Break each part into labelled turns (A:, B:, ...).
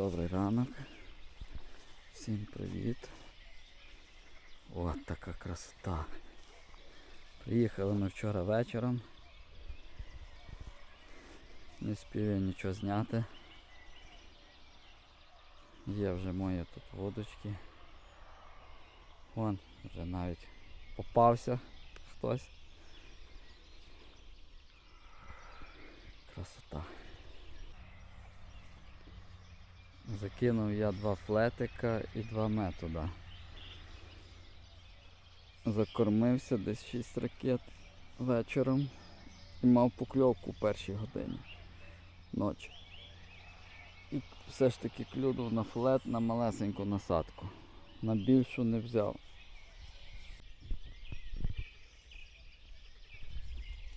A: добрий ранок. Всім привіт. От така красота. Приїхали ми вчора вечором. Не спів я нічого зняти. Є вже мої тут водочки. Вон, вже навіть попався хтось. Красота. Закинув я два флетика і два метода. Закормився десь 6 ракет вечором і мав покльовку в першій годині ночі. І все ж таки клюнув на флет на малесеньку насадку. На більшу не взяв.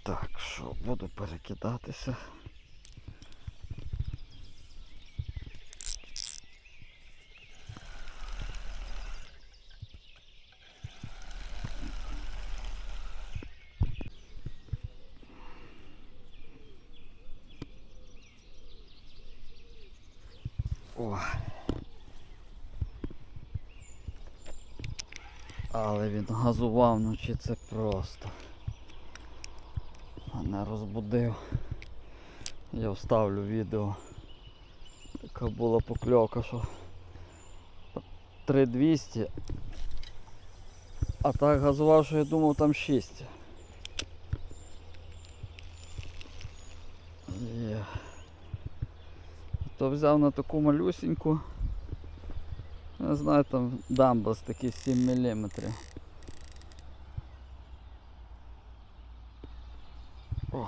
A: Так, що, буду перекидатися. О. Але він газував вночі це просто. Мене розбудив. Я вставлю відео. Така була покльовка, що 3200. А так газував, що я думав там 6. Є. То взяв на таку малюсеньку. Не знаю, там дамблс такий 7 мм. О,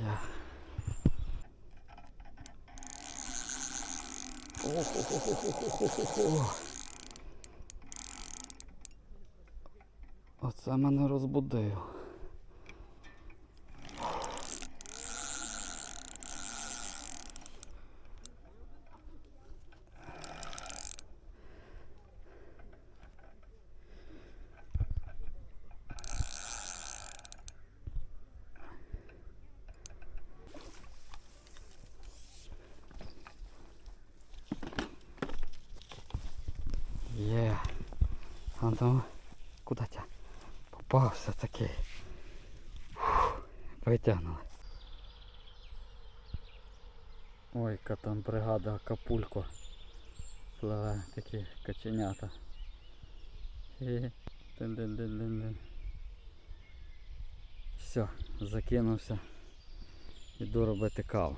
A: є. Ох-ох-ох-ох-ох-ох-ох. Оце мене розбудив. Є. А ну, куди тя? Попався такий. Витягнули. Ой, яка там бригада Акапулько. Пливе такі каченята. Все, закинувся. Іду робити каву.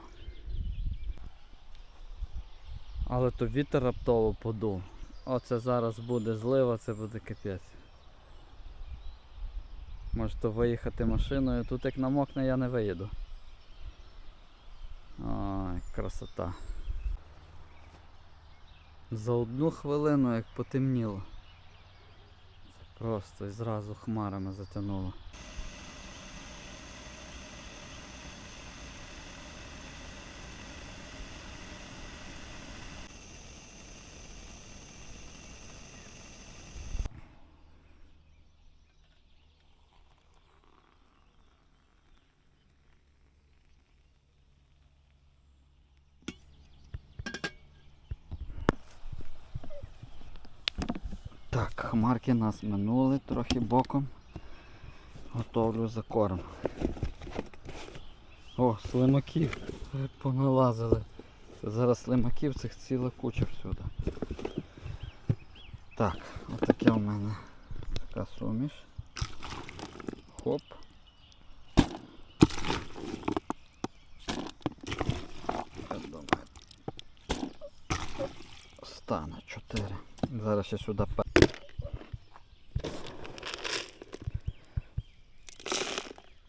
A: Але то вітер раптово подув. Оце зараз буде злива, це буде капець. Може то виїхати машиною, тут як намокне я не виїду. Ой, красота. За одну хвилину як потемніло. Це просто і зразу хмарами затягнуло. Так, хмарки нас минули трохи боком. Готовлю за корм. О, слимаків поналазили. Зараз слимаків цих ціла куча всюди. Так, отаке у мене така суміш. Хоп. Я думаю, стане 4. Зараз ще сюди пе-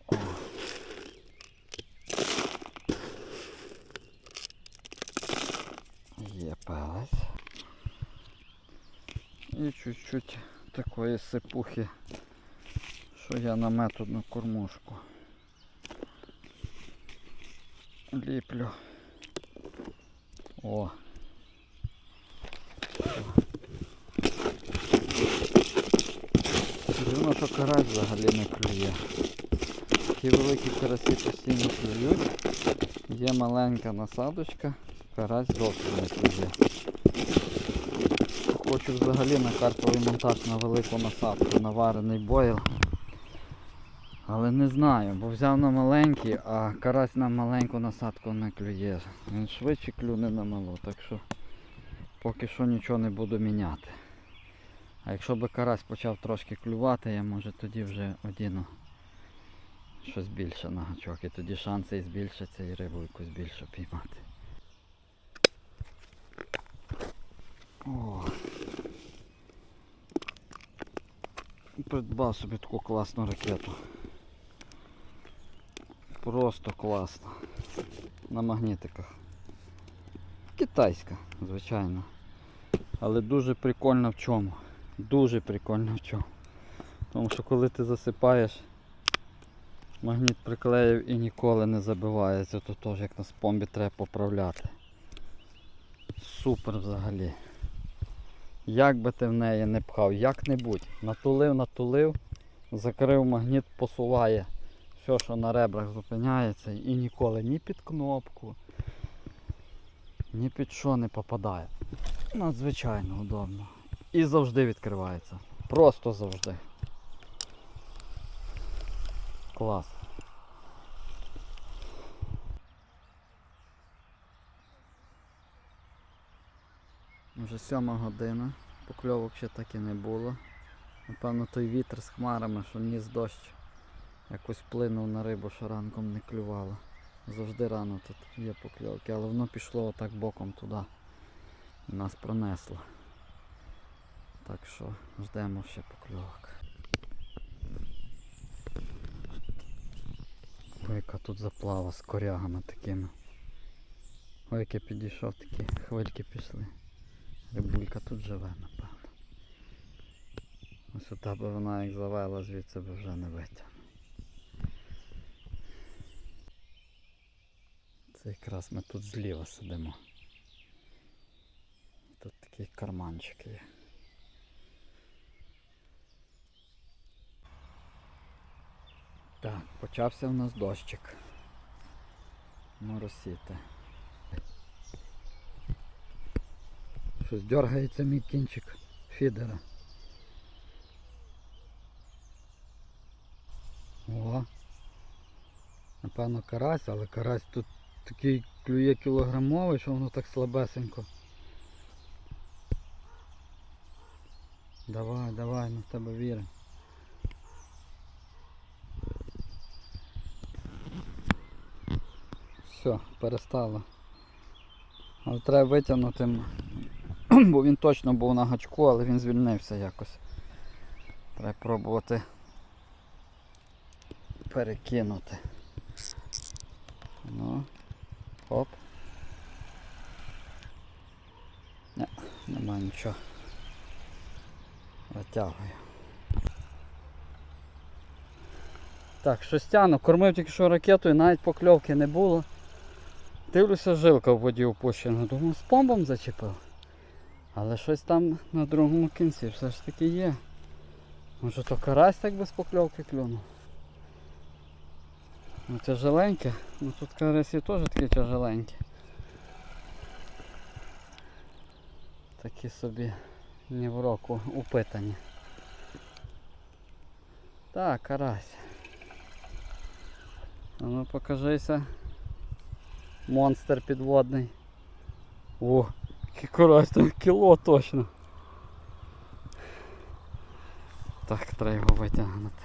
A: О. Є. І чуть-чуть такої сипухи, що я на методну кормушку. Ліплю. О. Дивно, що карась взагалі не клює. Такі великі карасі постійно клюють. Є маленька насадочка. Карась зовсім не. Хочу взагалі на карповий монтаж на велику насадку, на варений бойл. Але не знаю, бо взяв на маленький, а карась на маленьку насадку не клює. Він швидше клюне на малу, так що поки що нічого не буду міняти. А якщо би карась почав трошки клювати, я може тоді вже одіну щось більше на гачок. І тоді шанси і збільшаться і рибу якусь більше піймати. О. Придбав собі таку класну ракету. Просто класно. На магнітиках. Китайська, звичайно. Але дуже прикольно в чому. Дуже прикольно в чому. Тому що коли ти засипаєш, магніт приклеїв і ніколи не забивається, то теж як на спомбі треба поправляти. Супер взагалі. Як би ти в неї не пхав, як-небудь. Натулив, натулив, закрив магніт, посуває все, що на ребрах зупиняється, і ніколи ні під кнопку, ні під що не попадає. Надзвичайно удобно. І завжди відкривається. Просто завжди. Клас. Вже сьома година, покльовок ще так і не було. Напевно той вітер з хмарами, що ніс дощ, якось вплинув на рибу, що ранком не клювало. Завжди рано тут є покльовки, але воно пішло отак боком туди. І нас пронесло. Так що ждемо ще покльовок. Ой, яка тут заплава з корягами такими. Ой, як я підійшов, такі хвильки пішли. Рибулька тут живе, напевно. Ось ота би вона як завела, звідси би вже не витягне. Це якраз ми тут зліва сидимо. Тут такий карманчик є. Так, почався в нас дощик. Моросіти. Щось дергається мій кінчик фідера. О. Напевно карась, але карась тут такий клює кілограмовий, що воно так слабесенько. Давай, давай, ми в тебе віримо. Все, перестало. Але треба витягнути, бо він точно був на гачку, але він звільнився якось. Треба пробувати перекинути. Ну, хоп. Не, нема нічого. Витягую. Так, щось тяну. Кормив тільки що ракетою, навіть покльовки не було. Дивлюся, жилка в воді опущена. Думаю, з помбом зачепив. Але щось там на другому кінці все ж таки є. Може то карась так без покльовки клюнув. Ну тяжеленьке. Ну тут карасі теж такі тяжеленькі. Такі собі ні в року упитані. Так, карась. А ну покажися. Монстр підводний. О, карась, там кіло точно. Так, треба його витягнути.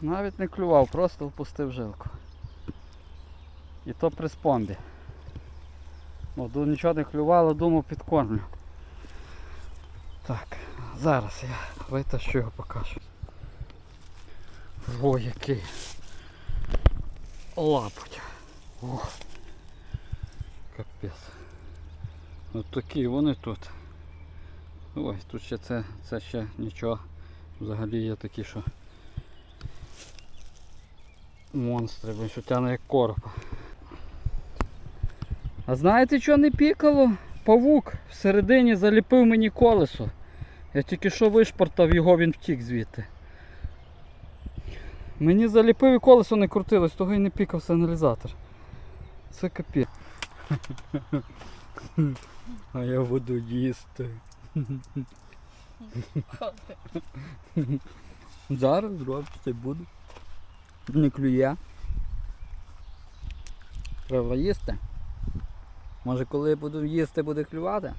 A: Навіть не клював, просто впустив жилку. І то при спомбі. До нічого не клювало, думав підкормлю. Так, зараз я витащу його покажу. О, який лапоть. О, капець. От такі вони тут. Ой, тут ще це, це ще нічого. Взагалі є такі, що монстри, бо що тягне як короб. А знаєте, що не пікало? Павук всередині заліпив мені колесо. Я тільки що вишпортав його, він втік звідти. Мені заліпив і колесо не крутилось, того й не пікав сигналізатор. Це капець. А я буду їсти. Зараз зробити буду. Не клює. Треба їсти. Може коли буду їсти буде клювати?